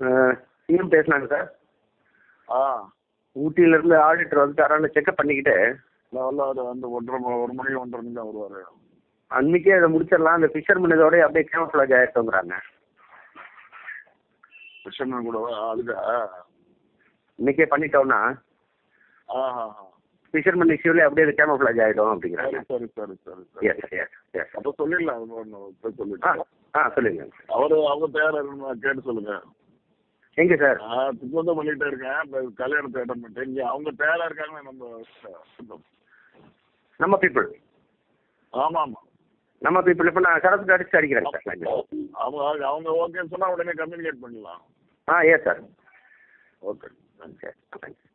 CM பேசினாங்க sir. ஆ. ஊட்டியிலேருந்து auditor வந்து தரான்னு checkup பண்ணிக்கிட்டு. அவர் வந்து ஒன்றரை ஒரு மணி ஒன்றரை மணி தான் வருவார். அன்றைக்கே அதை முடிச்சிடலாம். அந்த ஃபிஷர்மேன் இதோட அப்படியே கேமஃப்ளாஜ் ஆகிட்டோங்கிறாங்க கிருஷ்ணன் கூட அதுக்கு இன்னைக்கே பண்ணிட்டோம்னா? ஆஹா ஃபிஷர்மேன் இஷ்யூலே அப்படியே அது கேமஃப்ளாஜ் ஆகிடும் அப்படிங்கிறாங்க. சரி சரி சரி சரி எஸ் எஸ் எஸ் அப்போ சொல்லிடலாம் ஒன்று போய் ஆ சொல்லுங்க. அவர் அவங்க தயாரா இருக்கணும் கேட்டு சொல்லுங்க. எங்கே சார்? திட்டம் பண்ணிட்டே இருக்கேன் இப்போ கல்யாணத்தை அட்டன் பண்ணிட்டேன் இங்கே அவங்க தயாரா இருக்காங்க நம்ம நம்ம பீப்புள் ஆமா ஆமா நம்ம பீப்புள் இப்போ நான் சரத்து அடிச்சு நான். அவங்க அவங்க ஓகேன்னு சொன்னா உடனே கம்யூனிகேட் பண்ணலாம் ஆ எஸ் சார் ஓகே சரி தேங்க்யூ